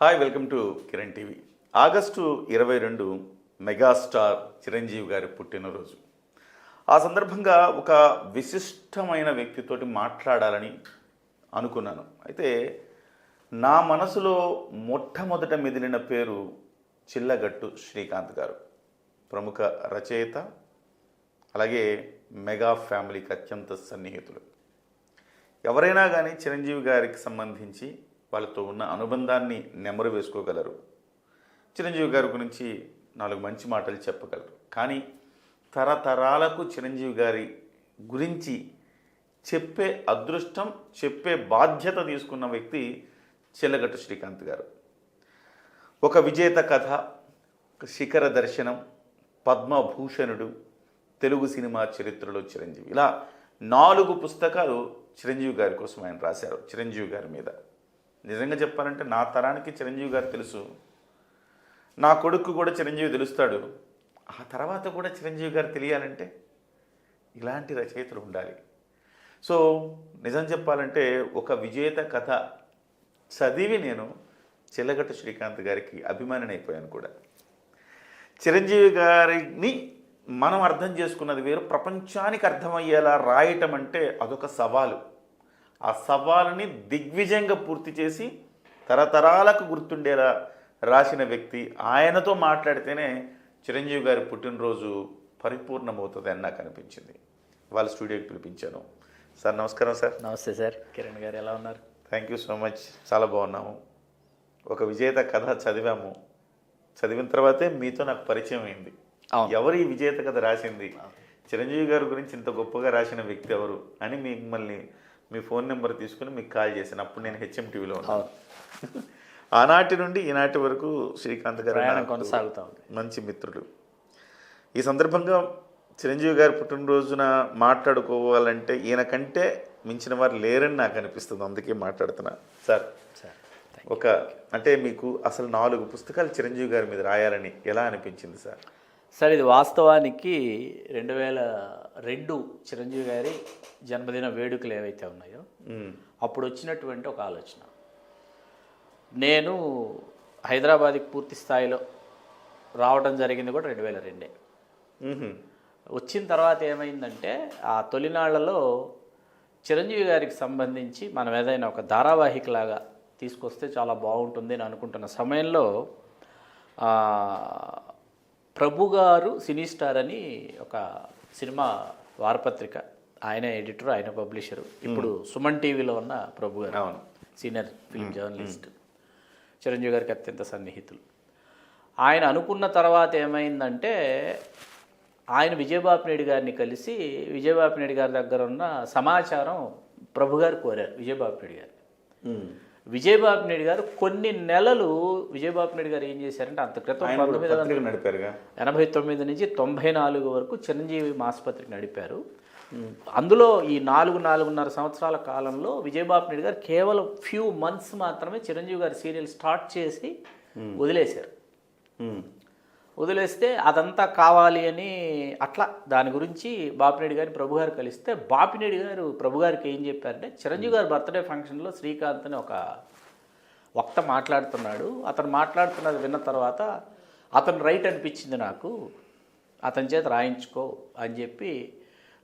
Hi welcome to Kiran TV August ఇరవై రెండు megastar Chiranjeevi గారి పుట్టినరోజు. ఆ సందర్భంగా ఒక విశిష్టమైన వ్యక్తితోటి మాట్లాడాలని అనుకున్నాను. అయితే నా మనసులో మొట్టమొదట మెదిలిన పేరు చిల్లగట్టు శ్రీకాంత్ గారు. ప్రముఖ రచయిత అలాగే మెగా ఫ్యామిలీకి అత్యంత సన్నిహితులు ఎవరైనా కానీ చిరంజీవి గారికి సంబంధించి వాళ్ళతో ఉన్న అనుబంధాన్ని నెమరు వేసుకోగలరు. చిరంజీవి గారి గురించి నాలుగు మంచి మాటలు చెప్పగలరు. కానీ తరతరాలకు చిరంజీవి గారి గురించి చెప్పే అదృష్టం చెప్పే బాధ్యత తీసుకున్న వ్యక్తి చిల్లగట్టు శ్రీకాంత్ గారు. ఒక విజేత కథ శిఖర దర్శనం పద్మభూషణుడు తెలుగు సినిమా చరిత్రలో చిరంజీవి. ఇలా నాలుగు పుస్తకాలు చిరంజీవి గారి కోసం ఆయన రాశారు చిరంజీవి గారి మీద. నిజంగా చెప్పాలంటే నా తరానికి చిరంజీవి గారు తెలుసు. నా కొడుకు కూడా చిరంజీవి తెలుస్తాడు. ఆ తర్వాత కూడా చిరంజీవి గారు తెలియాలంటే ఇలాంటి రచయితలు ఉండాలి. సో నిజం చెప్పాలంటే ఒక విజేత కథ చదివి నేను చిల్లగట్టు శ్రీకాంత్ గారికి అభిమానినైపోయాను అయిపోయాను కూడా. చిరంజీవి గారిని మనం అర్థం చేసుకున్నది వేరు ప్రపంచానికి అర్థమయ్యేలా రాయటం అంటే అదొక సవాలు. ఆ సవాలుని దిగ్విజయంగా పూర్తి చేసి తరతరాలకు గుర్తుండేలా రాసిన వ్యక్తి ఆయనతో మాట్లాడితేనే చిరంజీవి గారి పుట్టినరోజు పరిపూర్ణమవుతుంది అని నాకు అనిపించింది. వాళ్ళ స్టూడియోకి పిలిపించాను. సార్ నమస్కారం సార్. నమస్తే సార్. కిరణ్ గారు ఎలా ఉన్నారు? థ్యాంక్ యూ సో మచ్ చాలా బాగున్నాము. ఒక విజేత కథ చదివాము. చదివిన తర్వాతే మీతో నాకు పరిచయం అయింది. ఎవరు ఈ విజేత కథ రాసింది? చిరంజీవి గారి గురించి ఇంత గొప్పగా రాసిన వ్యక్తి ఎవరు అని మిమ్మల్ని మీ ఫోన్ నెంబర్ తీసుకుని మీకు కాల్ చేశాను. అప్పుడు నేను హెచ్ఎం టీవీలో ఉన్నాను. ఆనాటి నుండి ఈనాటి వరకు శ్రీకాంత్ గారు కొనసాగుతా ఉంది. మంచి మిత్రుడు. ఈ సందర్భంగా చిరంజీవి గారి పుట్టినరోజున మాట్లాడుకోవాలంటే ఈయన కంటే మించిన వారు లేరని నాకు అనిపిస్తుంది. అందుకే మాట్లాడుతున్నా. సార్ సార్ ఒక అంటే మీకు అసలు నాలుగు పుస్తకాలు చిరంజీవి గారి మీద రాయాలని ఎలా అనిపించింది సార్? సార్ ఇది వాస్తవానికి రెండు వేల రెండు చిరంజీవి గారి జన్మదిన వేడుకలు ఏవైతే ఉన్నాయో. అప్పుడు వచ్చినటువంటి ఒక ఆలోచన నేను హైదరాబాద్కి పూర్తి స్థాయిలో రావడం జరిగింది కూడా రెండు వేల రెండే. వచ్చిన తర్వాత ఏమైందంటే ఆ తొలినాళ్ళలో చిరంజీవి గారికి సంబంధించి మనం ఏదైనా ఒక ధారావాహికలాగా తీసుకొస్తే చాలా బాగుంటుంది అని అనుకుంటున్న సమయంలో ఆ, ప్రభు గారు సినీ స్టార్ అని ఒక సినిమా వారపత్రిక. ఆయన ఎడిటర్ ఆయన పబ్లిషరు. ఇప్పుడు సుమన్ టీవీలో ఉన్న ప్రభు గారు. అవును. Senior film journalist. చిరంజీవి గారికి అత్యంత సన్నిహితులు. ఆయన అనుకున్న తర్వాత ఏమైందంటే ఆయన విజయబాబు నాయుడు గారిని కలిసి విజయబాబు నాయుడు గారి దగ్గర ఉన్న సమాచారం ప్రభు గారు కోరారు విజయబాబు నాయుడు గారు. విజయబాబు నాయుడు గారు కొన్ని నెలలు విజయబాబు నాయుడు గారు ఏం చేశారంటే అంత క్రితం పంతొమ్మిది నడిపారుగా. ఎనభై తొమ్మిది నుంచి తొంభై నాలుగు వరకు చిరంజీవి మాసపత్రిక నడిపారు. అందులో ఈ నాలుగు నాలుగున్నర సంవత్సరాల కాలంలో విజయబాబు నాయుడు గారు కేవలం ఫ్యూ మంత్స్ మాత్రమే చిరంజీవి గారి సీరియల్ స్టార్ట్ చేసి వదిలేశారు. వదిలేస్తే అదంతా కావాలి అని అట్లా దాని గురించి బాపినేడు గారిని ప్రభు గారు కలిస్తే బాపినేడు గారు ప్రభు గారికి ఏం చెప్పారంటే చిరంజీవి గారి బర్త్డే ఫంక్షన్లో శ్రీకాంత్ అని ఒక వక్త మాట్లాడుతున్నాడు. అతను మాట్లాడుతున్నది విన్న తర్వాత అతను రైట్ అనిపించింది నాకు. అతని చేత రాయించుకో అని చెప్పి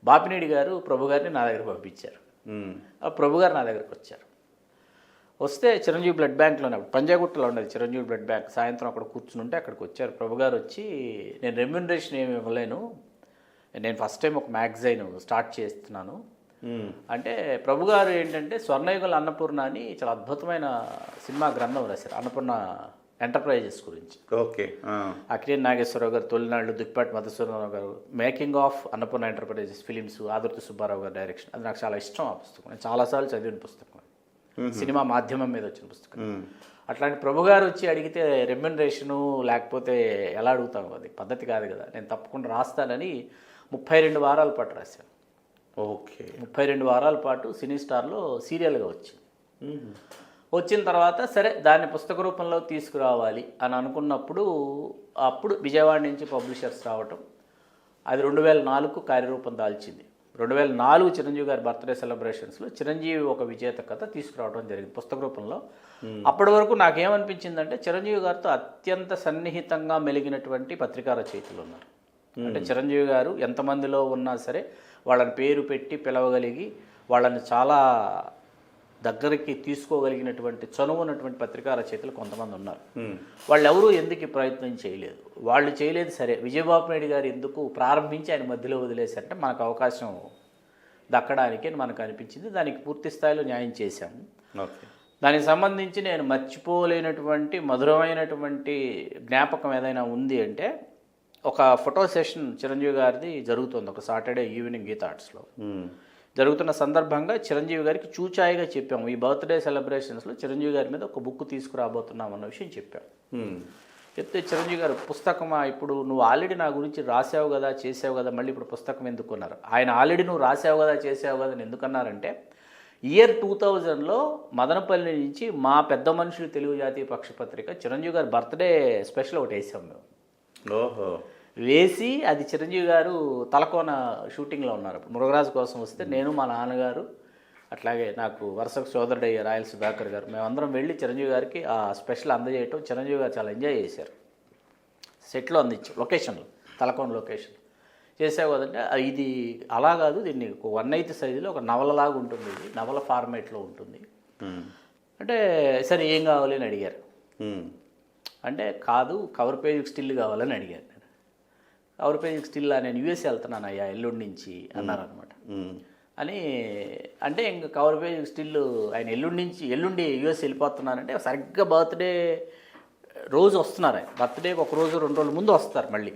బాపినేడు గారు ప్రభు గారిని నా దగ్గర పంపించారు. మ్మ్. ఆ ప్రభు గారు నా దగ్గరకు వచ్చారు. వస్తే చిరంజీవి బ్లడ్ బ్యాంక్లోనే పంజాగుట్టలో ఉండేది చిరంజీవి బ్లడ్ బ్యాంక్. సాయంత్రం అక్కడ కూర్చుని ఉంటే అక్కడికి వచ్చారు. ప్రభు గారు వచ్చి నేను రెమ్యూనరేషన్ ఏమి ఇవ్వలేను. నేను ఫస్ట్ టైం ఒక మ్యాగజైన్ స్టార్ట్ చేస్తున్నాను. అంటే ప్రభు గారు ఏంటంటే స్వర్ణయుగల అన్నపూర్ణ అని చాలా అద్భుతమైన సినిమా గ్రంథం రాశారు. అన్నపూర్ణ ఎంటర్ప్రైజెస్ గురించి. ఓకే ఆ. అక్కినేని నాగేశ్వరరావు గారు తొలినాళ్ళు Dukkipati Madhusudana Rao garu making of Annapurna enterprises films Adurthi Subba Rao గారి డైరెక్షన్. అది నాకు చాలా ఇష్టం ఆ పుస్తకం. నేను చాలాసార్లు చదివిన పుస్తకం సినిమా మాధ్యమం మీద వచ్చిన పుస్తకం. అట్లాంటి ప్రభు గారు వచ్చి అడిగితే రెమ్యునరేషను లేకపోతే ఎలా అడుగుతాం అది? పద్ధతి కాదు కదా. నేను తప్పకుండా రాస్తానని ముప్పై రెండు వారాల పాటు రాశాను. ఓకే. ముప్పై రెండు వారాల పాటు సినీ స్టార్లో సీరియల్గా వచ్చింది. వచ్చిన తర్వాత సరే దాన్ని పుస్తక రూపంలో తీసుకురావాలి అని అనుకున్నప్పుడు అప్పుడు విజయవాడ నుంచి పబ్లిషర్స్ రావటం అది రెండు వేల నాలుగు కార్యరూపం దాల్చింది. రెండు వేల నాలుగు చిరంజీవి గారి బర్త్డే సెలబ్రేషన్స్లో చిరంజీవి ఒక విజేత కథ తీసుకురావడం జరిగింది పుస్తక రూపంలో. అప్పటి వరకు నాకేమనిపించిందంటే చిరంజీవి గారితో అత్యంత సన్నిహితంగా మెలిగినటువంటి పత్రికా రచయితలు ఉన్నారు అంటే చిరంజీవి గారు ఎంతమందిలో ఉన్నా సరే వాళ్ళని పేరు పెట్టి పిలవగలిగి వాళ్ళని చాలా దగ్గరికి తీసుకోగలిగినటువంటి చనువు ఉన్నటువంటి పత్రికా రచయితలు కొంతమంది ఉన్నారు. వాళ్ళు ఎవరూ ఎందుకు ప్రయత్నం చేయలేదు? వాళ్ళు చేయలేదు సరే. విజయబాబు నాయుడు గారు ఎందుకు ప్రారంభించి ఆయన మధ్యలో వదిలేశారంటే మనకు అవకాశం దక్కడానికి మనకు అనిపించింది. దానికి పూర్తి స్థాయిలో న్యాయం చేశాము దానికి సంబంధించి నేను మర్చిపోలేనటువంటి మధురమైనటువంటి జ్ఞాపకం ఏదైనా ఉంది అంటే ఒక ఫోటో సెషన్ చిరంజీవి గారిది జరుగుతుంది. ఒక సాటర్డే ఈవినింగ్ గీత ఆర్ట్స్లో. జరుగుతున్న సందర్భంగా చిరంజీవి గారికి చూచాయిగా చెప్పాము. ఈ బర్త్డే సెలబ్రేషన్స్లో చిరంజీవి గారి మీద ఒక బుక్ తీసుకురాబోతున్నాం అన్న విషయం చెప్పాం. చెప్తే చిరంజీవి గారు పుస్తకమా ఇప్పుడు నువ్వు ఆల్రెడీ నా గురించి రాసావు కదా చేసావు కదా మళ్ళీ ఇప్పుడు పుస్తకం ఎందుకున్నారు ఆయన ఆల్రెడీ నువ్వు రాసావు కదా చేసావు కదా అని ఎందుకన్నారంటే ఇయర్ టూ థౌజండ్లో మదనపల్లి నుంచి మా పెద్ద మనుషులు తెలుగు జాతీయ పక్షపత్రిక చిరంజీవి గారి బర్త్డే స్పెషల్ ఒకటి వేసాం మేము. ఓహో. వేసి అది చిరంజీవి గారు తలకోన షూటింగ్లో ఉన్నారు. అప్పుడు మురుగరాజు కోసం వస్తే నేను మా నాన్నగారు అట్లాగే నాకు వరుసకు సోదరుడయ్య రాయల్ సుధాకర్ గారు మేమందరం వెళ్ళి చిరంజీవి గారికి ఆ స్పెషల్ అందజేయటం. చిరంజీవి గారు చాలా ఎంజాయ్ చేశారు. సెట్లో అందించాం. లొకేషన్లో తలకోన లొకేషన్ చేసావు కదంటే ఇది అలా కాదు దీన్ని వన్ ఎయిత్ సైజులో ఒక నవలలాగా ఉంటుంది ఇది. నవల ఫార్మేట్లో ఉంటుంది. అంటే సరే ఏం కావాలి అని అడిగారు. అంటే కాదు కవర్ పేజీకి స్టిల్ కావాలని అడిగాను పేజీకి స్టిల్ నేను యూఎస్ వెళ్తున్నాను అయ్యా ఎల్లుండి నుంచి అన్నారనమాట అని అంటే ఇంక కవర్ పేజీకి స్టిల్ ఆయన ఎల్లుండి నుంచి ఎల్లుండి యూఎస్ వెళ్ళిపోతున్నారంటే సరిగ్గా బర్త్డే రోజు వస్తున్నారు ఆయన. బర్త్డేకి ఒక రోజు రెండు రోజుల ముందు వస్తారు మళ్ళీ.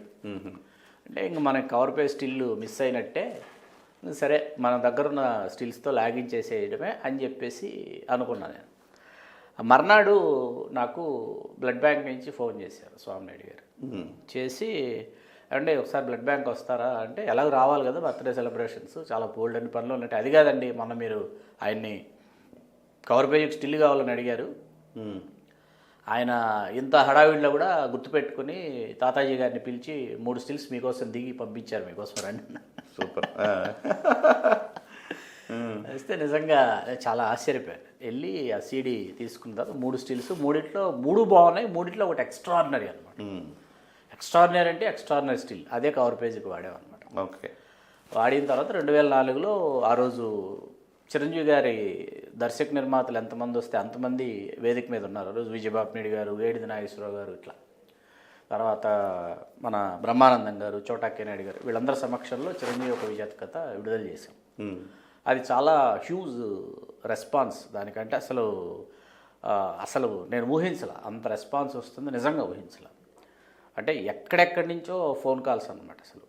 అంటే ఇంక మనకి కవర్ పేజ్ స్టిల్ మిస్ అయినట్టే సరే మన దగ్గర ఉన్న స్టిల్స్తో లాగిన్ చేసేయడమే అని చెప్పేసి అనుకున్నాను నేను. మర్నాడు నాకు బ్లడ్ బ్యాంక్ నుంచి ఫోన్ చేశారు స్వామినాయుడు గారు. చేసి అంటే ఒకసారి బ్లడ్ బ్యాంక్ వస్తారా అంటే ఎలాగో రావాలి కదా బర్త్డే సెలబ్రేషన్స్. చాలా బోల్డ్ అని పనులు ఉన్నట్టు అది కాదండి మొన్న మీరు ఆయన్ని కవర్ పేజీకి స్టిల్ కావాలని అడిగారు. ఆయన ఇంత హడావిడిలో కూడా గుర్తుపెట్టుకుని తాతాజీ గారిని పిలిచి మూడు స్టిల్స్ మీకోసం దిగి పంపించారు మీకోసం రండి. సూపర్. వస్తే నిజంగా చాలా ఆశ్చర్యపోయాను. వెళ్ళి ఆ సీడీ తీసుకున్న తర్వాత మూడు స్టిల్స్ మూడిట్లో మూడు బాగున్నాయి మూడిట్లో ఒకటి ఎక్స్ట్రాడినరీ అనమాట ఎక్స్ట్రాడినరీ అంటే ఎక్స్ట్రాడినరీ స్టిల్ అదే కవర్ పేజీకి వాడామన్నమాట ఓకే. వాడిన తర్వాత రెండు వేల నాలుగులో ఆ రోజు చిరంజీవి గారి దర్శక నిర్మాతలు ఎంతమంది వస్తే అంతమంది వేదిక మీద ఉన్నారు. రోజు విజయబాబు నాయుడు గారు వేడిది నాగేశ్వరరావు గారు ఇట్లా. తర్వాత మన బ్రహ్మానందం గారు చోటాకే నాయుడు గారు వీళ్ళందరి సమక్షంలో చిరంజీవి ఒక విజేత కథ విడుదల చేశాం. అది చాలా హ్యూజ్ రెస్పాన్స్ దానికంటే అసలు అసలు నేను ఊహించలే. అంత రెస్పాన్స్ వస్తుంది నిజంగా ఊహించలే. అంటే ఎక్కడెక్కడి నుంచో ఫోన్ కాల్స్ అన్నమాట అసలు.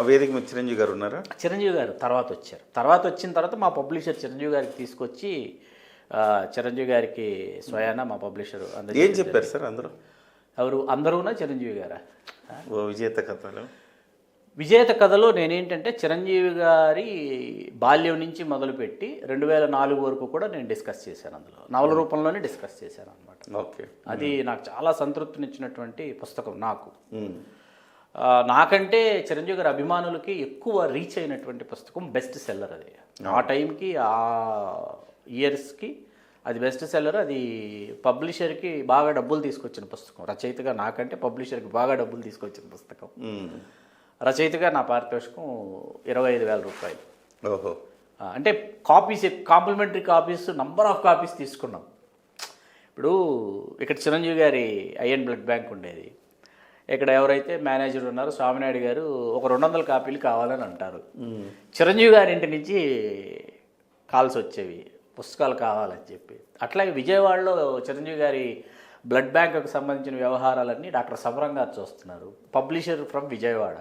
వేదిక మీద చిరంజీవి గారు ఉన్నారా? చిరంజీవి గారు తర్వాత వచ్చారు. తర్వాత వచ్చిన తర్వాత మా పబ్లిషర్ చిరంజీవి గారికి తీసుకొచ్చి చిరంజీవి గారికి స్వయాన మా పబ్లిషర్ ఏం చెప్పారు సార్ అందరూ? ఎవరు? అందరూనా చిరంజీవి గారా? ఓ విజేత కథలు. విజేత కథలో నేనేంటంటే చిరంజీవి గారి బాల్యం నుంచి మొదలుపెట్టి రెండు వేల నాలుగు వరకు కూడా నేను డిస్కస్ చేశాను అందులో. నవల రూపంలోనే డిస్కస్ చేశాను అనమాట ఓకే. అది నాకు చాలా సంతృప్తినిచ్చినటువంటి పుస్తకం నాకు. ఆ, నాకంటే చిరంజీవి గారి అభిమానులకి ఎక్కువ రీచ్ అయినటువంటి పుస్తకం బెస్ట్ సెల్లర్ అది. ఆ టైంకి ఆ ఇయర్స్కి అది బెస్ట్ సెల్లర్. అది పబ్లిషర్కి బాగా డబ్బులు తీసుకొచ్చిన పుస్తకం. రచయితగా నాకంటే పబ్లిషర్కి బాగా డబ్బులు తీసుకొచ్చిన పుస్తకం. రచయితగా నా పారితోషికం ఇరవై ఐదు వేల రూపాయలు. ఓహో. అంటే copies complimentary copies number of copies తీసుకున్నాం. ఇప్పుడు ఇక్కడ చిరంజీవి గారి ఐఎన్ బ్లడ్ బ్యాంక్ ఉండేది. ఇక్కడ ఎవరైతే మేనేజర్ ఉన్నారో స్వామినాయుడు గారు ఒక రెండు వందల కాపీలు కావాలని అంటారు. చిరంజీవి గారి ఇంటి నుంచి కాల్స్ వచ్చేవి. పుస్తకాలు కావాలని చెప్పి. అట్లాగే విజయవాడలో చిరంజీవి గారి బ్లడ్ బ్యాంకుకు సంబంధించిన వ్యవహారాలన్నీ డాక్టర్ సమరం గారు చూస్తున్నారు. Publisher from Vijayawada.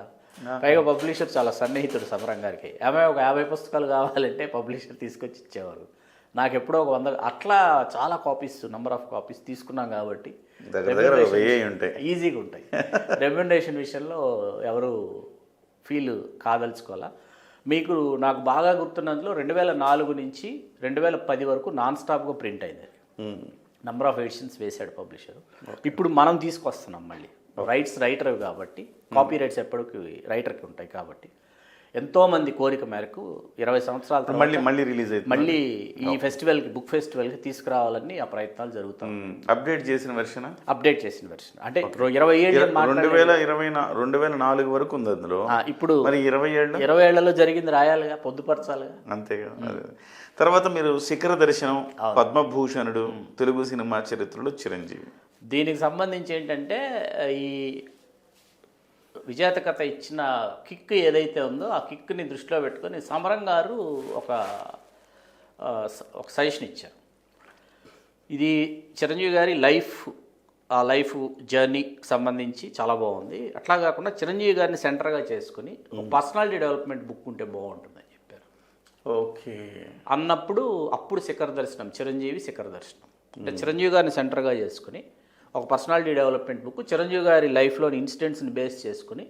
పైగా పబ్లిషర్ చాలా సన్నిహితుడు సమరం గారికి. ఆమె ఒక యాభై పుస్తకాలు కావాలంటే పబ్లిషర్ తీసుకొచ్చి ఇచ్చేవారు. నాకు ఎప్పుడో ఒక వంద అట్లా చాలా కాపీస్ నెంబర్ ఆఫ్ కాపీస్ తీసుకున్నాం కాబట్టి ఈజీగా ఉంటాయి. రెమ్యునరేషన్ విషయంలో ఎవరు ఫీల్ కాదలుచుకోవాలా? మీకు నాకు బాగా గుర్తున్నందులో రెండు వేల నాలుగు నుంచి రెండు వేల పది వరకు నాన్ స్టాప్గా ప్రింట్ అయింది. నంబర్ ఆఫ్ ఎడిషన్స్ వేశాడు పబ్లిషర్ ఇప్పుడు మనం తీసుకొస్తున్నాం మళ్ళీ. రైట్స్ రైటర్ కాబట్టి కాపీ రైట్స్ ఎప్పటికీ రైటర్కి ఉంటాయి కాబట్టి ఎంతో మంది కోరిక మేరకు ఇరవై సంవత్సరాల మళ్ళీ మళ్ళీ రిలీజ్ అవుతుంది. మళ్ళీ ఈ ఫెస్టివల్కి బుక్ ఫెస్టివల్కి తీసుకురావాలని ఆ ప్రయత్నాలు జరుగుతాయి. అప్డేట్ చేసిన వెర్షన్ అప్డేట్ చేసిన వెర్షన్ అంటే ఇరవై ఏడు రెండు వేల ఇరవై రెండు వేల నాలుగు వరకు ఉంది అందులో. ఇప్పుడు మరి ఇరవై ఏళ్ళు ఇరవై ఏళ్ళలో జరిగింది రాయాలిగా పొద్దుపరచాలిగా అంతేగా. తర్వాత మీరు శిఖర దర్శనం పద్మభూషణుడు తెలుగు సినిమా చరిత్రలో చిరంజీవి. దీనికి సంబంధించి ఏంటంటే ఈ విజేత కథ ఇచ్చిన కిక్ ఏదైతే ఉందో ఆ కిక్ని దృష్టిలో పెట్టుకొని సమరం గారు ఒక ఒక సజెషన్ ఇచ్చారు. ఇది చిరంజీవి గారి లైఫ్ ఆ లైఫ్ జర్నీకి సంబంధించి చాలా బాగుంది. అట్లా కాకుండా చిరంజీవి గారిని సెంటర్గా చేసుకుని ఒక పర్సనాలిటీ డెవలప్మెంట్ బుక్ ఉంటే బాగుంటుందని చెప్పారు. ఓకే. అన్నప్పుడు అప్పుడు శిఖర దర్శనం చిరంజీవి శిఖర దర్శనం. అంటే చిరంజీవి గారిని సెంటర్గా చేసుకుని ఒక పర్సనాలిటీ డెవలప్మెంట్ బుక్ చిరంజీవి గారి లైఫ్లోని ఇన్సిడెంట్స్ని బేస్ చేసుకుని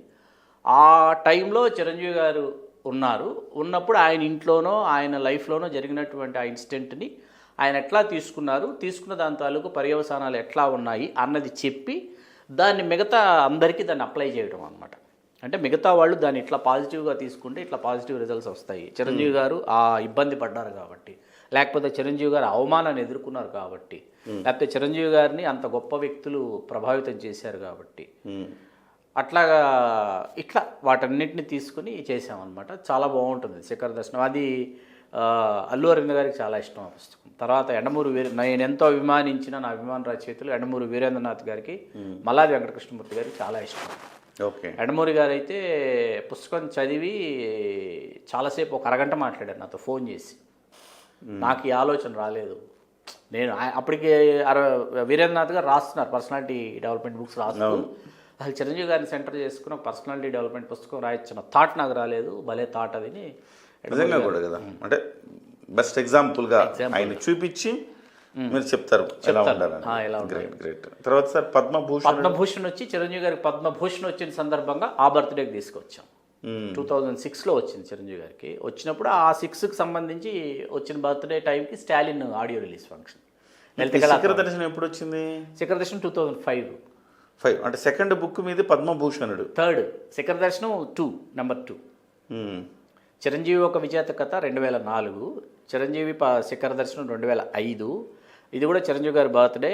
ఆ టైంలో చిరంజీవి గారు ఉన్నారు. ఉన్నప్పుడు ఆయన ఇంట్లోనో ఆయన లైఫ్లోనో జరిగినటువంటి ఆ ఇన్సిడెంట్ని ఆయన ఎట్లా తీసుకున్నారు? తీసుకున్న దాని తాలూకు పర్యవసానాలు ఎట్లా ఉన్నాయి? అన్నది చెప్పి దాన్ని మిగతా అందరికీ దాన్ని అప్లై చేయడం అనమాట అంటే మిగతా వాళ్ళు దాన్ని ఇట్లా పాజిటివ్గా తీసుకుంటే ఇట్లా పాజిటివ్ రిజల్ట్స్ వస్తాయి. చిరంజీవి గారు ఆ ఇబ్బంది పడ్డారు కాబట్టి. లేకపోతే చిరంజీవి గారు అవమానాన్ని ఎదుర్కొన్నారు కాబట్టి లేకపోతే చిరంజీవి గారిని అంత గొప్ప వ్యక్తులు ప్రభావితం చేశారు కాబట్టి అట్లాగా ఇట్లా వాటన్నిటిని తీసుకుని చేసామన్నమాట చాలా బాగుంటుంది శిఖర దర్శనం. అది అల్లు అరవింద్ గారికి చాలా ఇష్టం ఆ పుస్తకం. తర్వాత ఎండమూరు వీర నేను ఎంతో అభిమానించిన నా అభిమాన రచయితలు ఎండమూరు వీరేంద్రనాథ్ గారికి మల్లాది వెంకటకృష్ణమూర్తి గారికి చాలా ఇష్టం. ఓకే. ఎండమూరి గారు అయితే పుస్తకం చదివి చాలాసేపు ఒక అరగంట మాట్లాడారు నాతో ఫోన్ చేసి. నాకు ఈ ఆలోచన రాలేదు. నేను అప్పటికి వీరేంద్రనాథ్ గారు రాస్తున్నారు పర్సనాలిటీ డెవలప్మెంట్ బుక్స్ రాస్తున్నారు అసలు చిరంజీవి గారిని సెంటర్ చేసుకుని ఒక పర్సనాలిటీ డెవలప్మెంట్ పుస్తకం రాయొచ్చిన థాట్ నాకు రాలేదు భలే థాట్ అది నిజంగా కూడా కదా. అంటే బెస్ట్ ఎగ్జాంపుల్గా ఆయన చూపించి మీరు చెప్తారు ఎలా ఉండాలని. ఆ, ఎలా గ్రేట్ గ్రేట్ తర్వాత సార్ పద్మభూషణ్ పద్మభూషణ్ వచ్చి చిరంజీవి గారికి పద్మభూషణ్ వచ్చిన సందర్భంగా ఆ బర్త్డేకి తీసుకొచ్చాం. టూ థౌజండ్ సిక్స్లో వచ్చింది చిరంజీవి గారికి. వచ్చినప్పుడు ఆ సిక్స్కి సంబంధించి వచ్చిన బర్త్డే టైంకి స్టాలిన్ ఆడియో రిలీజ్ ఫంక్షన్. శిఖర దర్శనం ఎప్పుడు వచ్చింది? Shikhara Darshanam two thousand five. Five. అంటే సెకండ్ బుక్ మీద పద్మభూషణుడు. Third. Shikhara Darshanam two number two. మ్మ్. చిరంజీవి ఒక విజేత కథ రెండు వేల నాలుగు. చిరంజీవి శిఖర దర్శనం రెండు వేల ఐదు. ఇది కూడా చిరంజీవి గారి బర్త్డే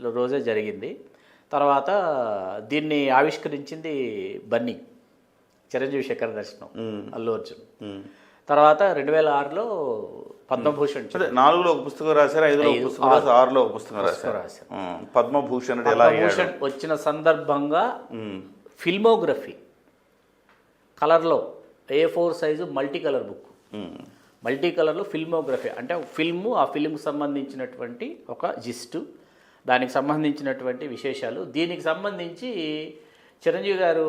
రోజే జరిగింది. తర్వాత దీన్ని ఆవిష్కరించింది బన్నీ. చిరంజీవి శిఖర దర్శనం అల్లు అర్జున్. తర్వాత రెండు వేల ఆరులో పద్మభూషణ్ నాలుగులో ఒక పుస్తకం రాశారు ఐదులో పుస్తకం ఆరులో ఒక పుస్తకం రాశారు? అయ్యాడు? పద్మభూషణ్ వచ్చిన సందర్భంగా. ఫిల్మోగ్రఫీ కలర్లో A four size multi colour book. Multi కలర్లో ఫిల్మోగ్రఫీ అంటే ఫిల్ము ఆ ఫిల్మ్కి సంబంధించినటువంటి ఒక జిస్టు దానికి సంబంధించినటువంటి విశేషాలు. దీనికి సంబంధించి చిరంజీవి గారు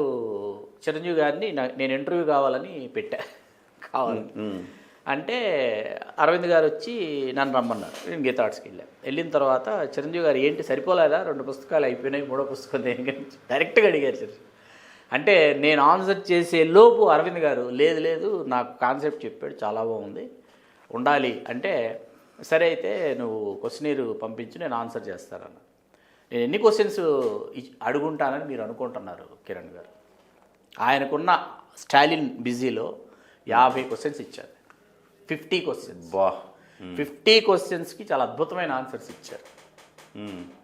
చిరంజీవి గారిని నేను ఇంటర్వ్యూ కావాలని పెట్టా. కావాలి. అంటే అరవింద్ గారు వచ్చి నన్ను రమ్మన్నారు. నేను గీత ఆర్ట్స్కి వెళ్ళాను వెళ్ళిన తర్వాత చిరంజీవి గారు ఏంటి సరిపోలేదా? రెండు పుస్తకాలు అయిపోయినాయి మూడో పుస్తకం దేనికి? డైరెక్ట్గా అడిగారు చిరంజీవి. అంటే నేను ఆన్సర్ చేసే లోపు అరవింద్ గారు లేదు లేదు నాకు కాన్సెప్ట్ చెప్పాడు చాలా బాగుంది. ఉండాలి. అంటే సరే అయితే నువ్వు క్వశ్చనీర్ పంపించి నేను ఆన్సర్ చేస్తానన్న నేను ఎన్ని క్వశ్చన్స్ అడుగుంటానని మీరు అనుకుంటున్నారు కిరణ్ గారు? ఆయనకున్న స్టాలిన్ బిజీలో యాభై క్వశ్చన్స్ ఇచ్చారు. ఫిఫ్టీ క్వశ్చన్స్ బా. ఫిఫ్టీ క్వశ్చన్స్కి చాలా అద్భుతమైన ఆన్సర్స్ ఇచ్చారు.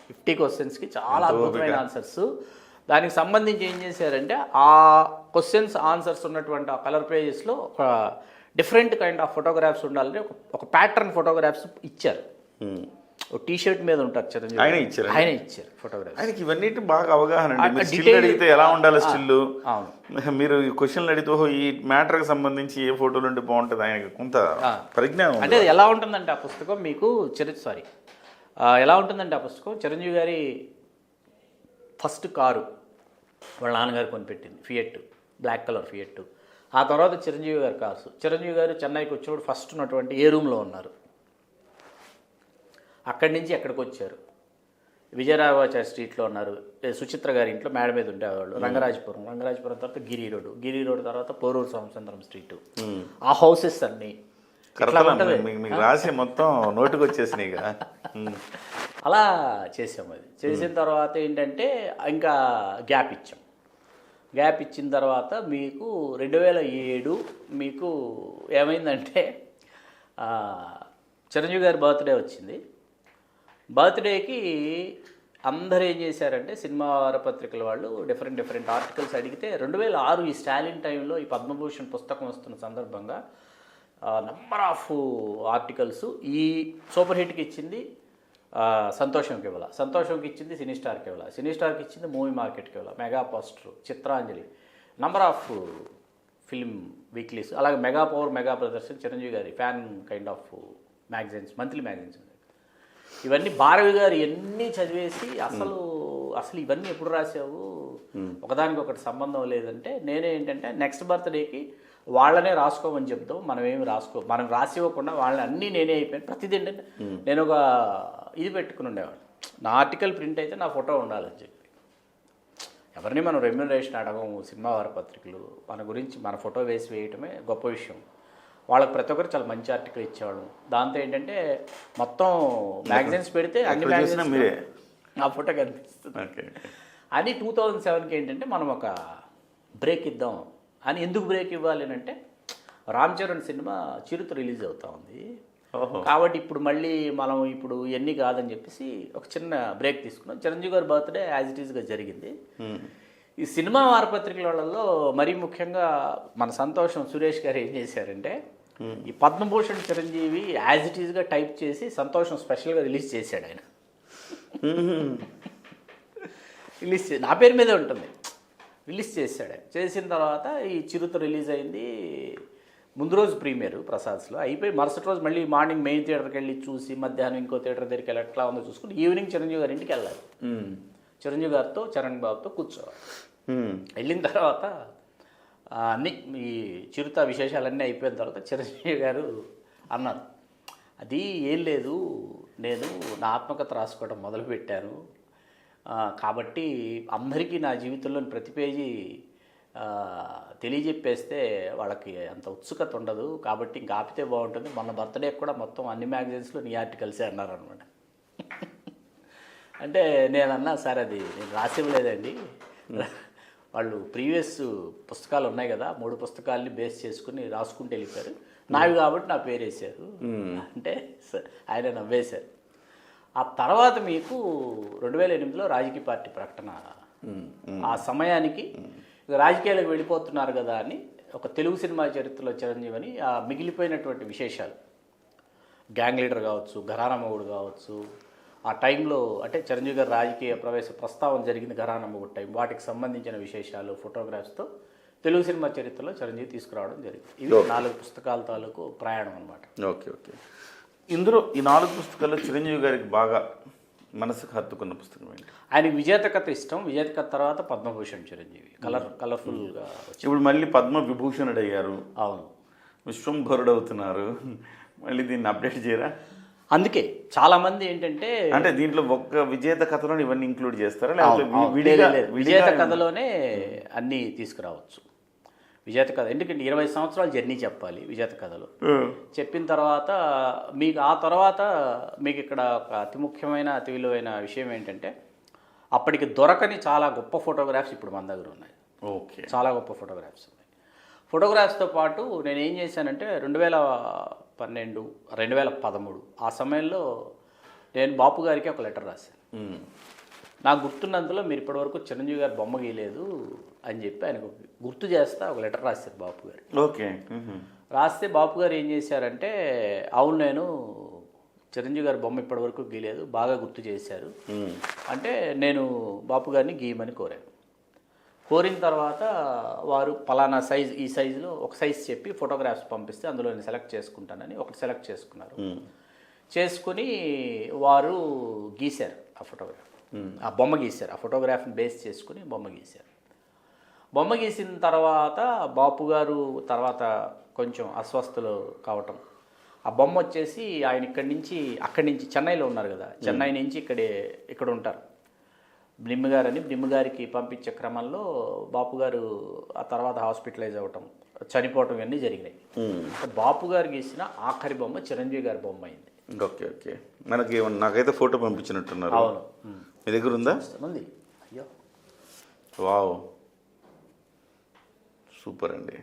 ఫిఫ్టీ క్వశ్చన్స్కి చాలా అద్భుతమైన ఆన్సర్స్ దానికి సంబంధించి ఏం చేశారంటే ఆ క్వశ్చన్స్ ఆన్సర్స్ ఉన్నటువంటి ఆ కలర్ పేజెస్లో ఒక డిఫరెంట్ కైండ్ ఆఫ్ ఫోటోగ్రాఫ్స్ ఉండాలని ఒక ఒక ప్యాటర్న్ ఫోటోగ్రాఫ్స్ ఇచ్చారు. టీ షర్ట్ మీద ఉంటారు చిరంజీవి ఆయన ఇచ్చారా? ఆయన ఇచ్చారు ఫోటోగ్రాఫ్స్ ఆయనకి ఇవన్నిటి బాగా అవగాహన అండి. స్టిల్ అడిగితే ఎలా ఉండాలి స్టిల్ అవును. మీరు ఈ క్వశ్చన్లు అడిగితే ఓహో, ఈ మ్యాటర్కి సంబంధించి ఏ ఫోటోలు ఉంటే బాగుంటుంది? ఆయనకి కొంత. పరిజ్ఞానం. అంటే ఎలా ఉంటుందంటే ఆ పుస్తకం మీకు చిర సారీ ఎలా ఉంటుందంటే ఆ పుస్తకం చిరంజీవి గారి ఫస్ట్ కారు వాళ్ళ నాన్నగారు కొనిపెట్టింది ఫియట్ బ్లాక్ కలర్ ఫియట్ ఆ తర్వాత చిరంజీవి గారి కార్స్ చిరంజీవి గారు చెన్నైకి వచ్చినప్పుడు ఫస్ట్ ఉన్నటువంటి ఏ రూమ్లో ఉన్నారు. అక్కడి నుంచి ఎక్కడికి వచ్చారు? విజయరాఘవాచార్య స్ట్రీట్లో ఉన్నారు. సుచిత్ర గారి ఇంట్లో మేడ మీద ఉండేవాళ్ళు. రంగరాజపురం. రంగరాజపురం తర్వాత గిరి రోడ్ గిరి రోడ్ తర్వాత పోరూరు సోమచంద్రం స్ట్రీట్. ఆ హౌసెస్ అన్నీ. మీకు రాసి మొత్తం నోటుకు వచ్చేసినాయి. అలా చేసాం అది. చేసిన తర్వాత ఏంటంటే ఇంకా గ్యాప్ ఇచ్చాం. గ్యాప్ ఇచ్చిన తర్వాత మీకు రెండు వేల ఏడు మీకు ఏమైందంటే చిరంజీవి గారి బర్త్డే వచ్చింది. బర్త్డేకి అందరూ ఏం చేశారంటే సినిమా వారపత్రికల వాళ్ళు డిఫరెంట్ డిఫరెంట్ ఆర్టికల్స్ అడిగితే రెండు వేల ఆరు ఈ స్టాలిన్ టైంలో ఈ పద్మభూషణ్ పుస్తకం వస్తున్న సందర్భంగా నంబర్ ఆఫ్ ఆర్టికల్స్ ఈ సూపర్ హిట్కి ఇచ్చింది సంతోషంకి ఇవ్వాల. సంతోషంకి ఇచ్చింది సినీ స్టార్కి ఇవ్వాల. సినీ స్టార్కి ఇచ్చింది మూవీ మార్కెట్కి ఇవ్వాల. Mega poster Chitranjali. Number of film weeklies అలాగే mega power mega Pradarshan Chiranjeevi గారి fan kind of magazines monthly magazines ఇవన్నీ భారవి గారు ఎన్ని చదివేసి అసలు అసలు ఇవన్నీ ఎప్పుడు రాసావు ఒకదానికి ఒకటి సంబంధం లేదంటే నేనే ఏంటంటే నెక్స్ట్ బర్త్డేకి వాళ్ళనే రాసుకోమని చెప్తాం. మనం ఏమి రాసుకో మనం రాసి ఇవ్వకుండా వాళ్ళని అన్నీ నేనే అయిపోయాను. ప్రతిదీ ఏంటంటే నేను ఒక ఇది పెట్టుకుని ఉండేవాడు నా ఆర్టికల్ ప్రింట్ అయితే నా ఫోటో ఉండాలని చెప్పి. ఎవరిని మనం రెమ్యునరేషన్ అడగము సినిమా వారపత్రికలు మన గురించి మన ఫోటో వేసి వేయటమే గొప్ప విషయం. వాళ్ళకి ప్రతి ఒక్కరు చాలా మంచి ఆర్టికల్ ఇచ్చేవాడు దాంతో ఏంటంటే మొత్తం మ్యాగజైన్స్ పెడితే అన్ని magazines మీరే. నా ఫోటో కనిపిస్తుంది. అని టూ థౌజండ్ సెవెన్కి ఏంటంటే మనం ఒక బ్రేక్ ఇద్దాం. అని ఎందుకు బ్రేక్ ఇవ్వాలి అని అంటే రామ్ చరణ్ సినిమా చిరుత రిలీజ్ అవుతా ఉంది. కాబట్టి ఇప్పుడు మళ్ళీ మనం ఇప్పుడు ఎన్ని కాదని చెప్పేసి ఒక చిన్న బ్రేక్ తీసుకున్నాం. చిరంజీవి గారి బర్త్డే యాజ్ ఇట్ ఈస్గా జరిగింది. ఈ సినిమా వారపత్రికలలో మరీ ముఖ్యంగా మన సంతోషం సురేష్ గారు ఏం చేశారంటే ఈ పద్మభూషణ్ చిరంజీవి యాజ్ ఇట్ ఈస్గా టైప్ చేసి సంతోషం స్పెషల్గా రిలీజ్ చేశాడు ఆయన. రిలీజ్ చే నా పేరు మీదే ఉంటుంది రిలీజ్ చేశాడు. చేసిన తర్వాత ఈ చిరుత రిలీజ్ అయింది ముందు రోజు ప్రీమియర్ ప్రసాద్స్లో అయిపోయి మరుసటి రోజు మళ్ళీ మార్నింగ్ మెయిన్ థియేటర్కి వెళ్ళి చూసి మధ్యాహ్నం ఇంకో థియేటర్ దగ్గరికి వెళ్ళి ఎట్లా ఉందో చూసుకుని ఈవినింగ్ చిరంజీవి గారి ఇంటికి వెళ్ళాలి. చిరంజీవి గారితో చరణ్ బాబుతో కూర్చోవాలి. వెళ్ళిన తర్వాత అన్ని ఈ చిరుత విశేషాలన్నీ అయిపోయిన తర్వాత చిరంజీవి గారు అన్నారు అది ఏం లేదు నేను నా ఆత్మకథ రాసుకోవడం మొదలుపెట్టాను. కాబట్టి అందరికీ నా జీవితంలోని ప్రతి పేజీ తెలియజెప్పేస్తే వాళ్ళకి అంత ఉత్సుకత ఉండదు. కాబట్టి ఇంక ఆపితే బాగుంటుంది. మొన్న బర్త్డే కూడా మొత్తం అన్ని మ్యాగజైన్స్లో నీ ఆర్టికల్సే అన్నారు అనమాట అంటే నేను అన్నా సార్ అది నేను రాసివ్వలేదండి. వాళ్ళు ప్రీవియస్ పుస్తకాలు ఉన్నాయి కదా మూడు పుస్తకాలని బేస్ చేసుకుని రాసుకుంటూ వెళ్ళిపోయారు. నావి కాబట్టి నా పేరు వేశారు. అంటే ఆయన నవ్వేశారు. ఆ తర్వాత మీకు రెండు వేల ఎనిమిదిలో రాజకీయ పార్టీ ప్రకటన. ఆ సమయానికి ఇక రాజకీయాలకు వెళ్ళిపోతున్నారు కదా అని ఒక తెలుగు సినిమా చరిత్రలో చిరంజీవి అని ఆ మిగిలిపోయినటువంటి విశేషాలు. గ్యాంగ్ లీడర్ కావచ్చు ఘరానా మొగుడు కావచ్చు ఆ టైంలో అంటే చిరంజీవి గారి రాజకీయ ప్రవేశ ప్రస్తావన జరిగింది ఘరానా మొగుడు టైం. వాటికి సంబంధించిన విశేషాలు ఫోటోగ్రాఫ్స్తో తెలుగు సినిమా చరిత్రలో చిరంజీవి తీసుకురావడం జరిగింది. ఇవి నాలుగు పుస్తకాల తాలూకు ప్రయాణం అనమాట ఓకే ఓకే. ఇందులో ఈ నాలుగు పుస్తకాల్లో చిరంజీవి గారికి బాగా మనసుకు హత్తుకున్న పుస్తకం ఏంటి? ఆయనకి విజేత కథ ఇష్టం. విజేత కథ తర్వాత పద్మభూషణ్ చిరంజీవి. కలర్ కలర్ఫుల్గా ఇప్పుడు మళ్ళీ పద్మ విభూషణుడు అయ్యారు అవును. విశ్వంభరుడు అవుతున్నారు మళ్ళీ దీన్ని అప్డేట్ చేయరా? అందుకే చాలామంది ఏంటంటే అంటే దీంట్లో ఒక్క విజేత కథలో ఇవన్నీ ఇంక్లూడ్ చేస్తారా? లేకపోతే. విజేత కథలోనే అన్నీ తీసుకురావచ్చు. విజేత కథ. ఎందుకంటే ఇరవై సంవత్సరాల జర్నీ చెప్పాలి విజేత కథలో. చెప్పిన తర్వాత మీకు ఆ తర్వాత మీకు ఇక్కడ ఒక అతి ముఖ్యమైన అతి విలువైన విషయం ఏంటంటే అప్పటికి దొరకని చాలా గొప్ప ఫోటోగ్రాఫ్స్ ఇప్పుడు మన దగ్గర ఉన్నాయి. ఓకే. చాలా గొప్ప ఫోటోగ్రాఫ్స్ ఫోటోగ్రాఫ్స్తో పాటు నేను ఏం చేశానంటే రెండు వేల పన్నెండు రెండు వేల పదమూడు ఆ సమయంలో నేను బాపు గారికి ఒక లెటర్ రాశాను. నాకు గుర్తున్నంతలో మీరు ఇప్పటివరకు చిరంజీవి గారు బొమ్మ గీయలేదు అని చెప్పి ఆయనకు గుర్తు చేస్తా ఒక లెటర్ రాశారు బాపు గారు ఓకే. రాస్తే బాపు గారు ఏం చేశారంటే అవును నేను చిరంజీవి గారి బొమ్మ ఇప్పటివరకు గీయలేదు బాగా గుర్తు చేశారు. అంటే నేను బాపు గారిని గీయమని కోరాను కోరిన తర్వాత వారు పలానా సైజ్ ఈ సైజులో ఒక సైజ్ చెప్పి ఫోటోగ్రాఫ్స్ పంపిస్తే అందులో నేను సెలెక్ట్ చేసుకుంటానని ఒకటి సెలెక్ట్ చేసుకున్నారు. చేసుకుని వారు గీశారు ఆ ఫోటోగ్రాఫ్. ఆ బొమ్మ గీశారు. ఆ ఫోటోగ్రాఫ్ని బేస్ చేసుకుని బొమ్మ గీశారు. బొమ్మ గీసిన తర్వాత బాపు గారు తర్వాత కొంచెం అస్వస్థలు కావటం. ఆ బొమ్మ వచ్చేసి ఆయన ఇక్కడి నుంచి అక్కడి నుంచి చెన్నైలో ఉన్నారు కదా. చెన్నై నుంచి ఇక్కడే ఇక్కడ ఉంటారు. బ్నిమ్ గారని బ్నిమ్ గారికి పంపించే క్రమంలో బాపు గారు ఆ తర్వాత హాస్పిటలైజ్ అవ్వటం చనిపోవటం ఇవన్నీ జరిగినాయి. బాపు గారు గీసిన ఆఖరి బొమ్మ చిరంజీవి గారి బొమ్మ అయింది. Okay okay. మనకి నాకైతే ఫోటో పంపించినట్టున్నారు. అవును. మీ దగ్గర ఉందా? ఉంది. అయ్యో. వావ్. సూపర్ అండి.